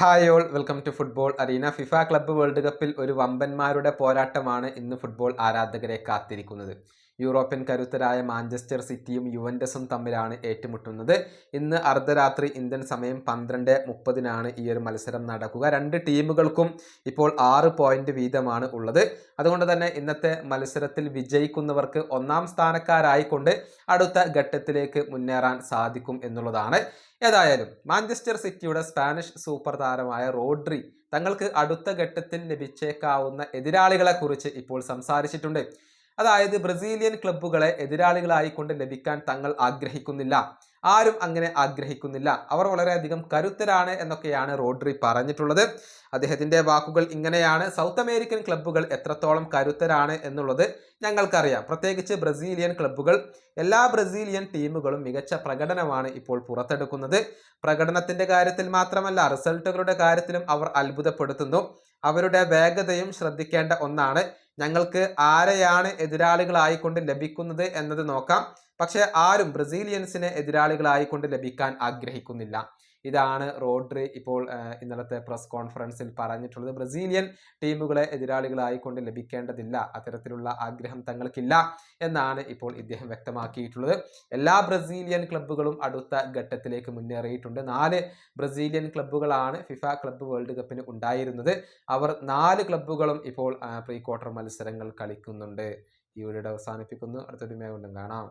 Hi all welcome to football arena FIFA club world കപ്പിൽ ഒരു വമ്പന്മാരുടെ പോരാട്ടമാണ് ഇന്ന് ഫുട്ബോൾ ആരാധകരെ കാത്തിരിക്കുന്നത്. യൂറോപ്യൻ കരുത്തരായ മാഞ്ചസ്റ്റർ സിറ്റിയും യുവൻഡസും തമ്മിലാണ് ഏറ്റുമുട്ടുന്നത്. ഇന്ന് അർദ്ധരാത്രി ഇന്ത്യൻ സമയം പന്ത്രണ്ട് മുപ്പതിനാണ് ഈ ഒരു മത്സരം നടക്കുക. രണ്ട് ടീമുകൾക്കും ഇപ്പോൾ ആറ് പോയിന്റ് വീതമാണ് ഉള്ളത്. അതുകൊണ്ട് തന്നെ ഇന്നത്തെ മത്സരത്തിൽ വിജയിക്കുന്നവർക്ക് ഒന്നാം സ്ഥാനക്കാരായിക്കൊണ്ട് അടുത്ത ഘട്ടത്തിലേക്ക് മുന്നേറാൻ സാധിക്കും എന്നുള്ളതാണ്. ഏതായാലും മാഞ്ചസ്റ്റർ സിറ്റിയുടെ സ്പാനിഷ് സൂപ്പർ താരമായ റോഡ്രി തങ്ങൾക്ക് അടുത്ത ഘട്ടത്തിൽ ലഭിച്ചേക്കാവുന്ന എതിരാളികളെ കുറിച്ച് ഇപ്പോൾ സംസാരിച്ചിട്ടുണ്ട്. അതായത് ബ്രസീലിയൻ ക്ലബ്ബുകളെ എതിരാളികളായി കൊണ്ട് ലഭിക്കാൻ തങ്ങൾ ആഗ്രഹിക്കുന്നില്ല. ആരും അങ്ങനെ ആഗ്രഹിക്കുന്നില്ല. അവർ വളരെയധികം കരുത്തരാണ് എന്നൊക്കെയാണ് റോഡ്രി പറഞ്ഞിട്ടുള്ളത്. അദ്ദേഹത്തിന്റെ വാക്കുകൾ ഇങ്ങനെയാണ്. സൗത്ത് അമേരിക്കൻ ക്ലബ്ബുകൾ എത്രത്തോളം കരുത്തരാണ് എന്നുള്ളത് ഞങ്ങൾക്കറിയാം. പ്രത്യേകിച്ച് ബ്രസീലിയൻ ക്ലബ്ബുകൾ എല്ലാ ബ്രസീലിയൻ ടീമുകളും മികച്ച പ്രകടനമാണ് ഇപ്പോൾ പുറത്തെടുക്കുന്നത്. പ്രകടനത്തിന്റെ കാര്യത്തിൽ മാത്രമല്ല റിസൾട്ടുകളുടെ കാര്യത്തിലും അവർ അത്ഭുതപ്പെടുത്തുന്നു. അവരുടെ വേഗതയും ശ്രദ്ധിക്കേണ്ട ഒന്നാണ് ഞങ്ങൾക്ക് ആരെയാണ് എതിരാളികളായിക്കൊണ്ട് ലഭിക്കുന്നത് എന്നത് നോക്കാം. പക്ഷേ ആരും ബ്രസീലിയൻസിനെ എതിരാളികളായിക്കൊണ്ട് ലഭിക്കാൻ ആഗ്രഹിക്കുന്നില്ല. ഇതാണ് റോഡ്രി ഇപ്പോൾ ഇന്നലത്തെ പ്രസ് കോൺഫറൻസിൽ പറഞ്ഞിട്ടുള്ളത്. ബ്രസീലിയൻ ടീമുകളെ എതിരാളികളായിക്കൊണ്ട് ലഭിക്കേണ്ടതില്ല. അത്തരത്തിലുള്ള ആഗ്രഹം തങ്ങൾക്കില്ല എന്നാണ് ഇപ്പോൾ ഇദ്ദേഹം വ്യക്തമാക്കിയിട്ടുള്ളത്. എല്ലാ ബ്രസീലിയൻ ക്ലബ്ബുകളും അടുത്ത ഘട്ടത്തിലേക്ക് മുന്നേറിയിട്ടുണ്ട്. നാല് ബ്രസീലിയൻ ക്ലബ്ബുകളാണ് ഫിഫ ക്ലബ്ബ് വേൾഡ് കപ്പിന് ഉണ്ടായിരുന്നത്. അവർ നാല് ക്ലബ്ബുകളും ഇപ്പോൾ പ്രീ ക്വാർട്ടർ മത്സരങ്ങൾ കളിക്കുന്നുണ്ട്. ഈ വീഡിയോ അവസാനിപ്പിക്കുന്നു. അടുത്തൊരു കൊണ്ടും കാണാം.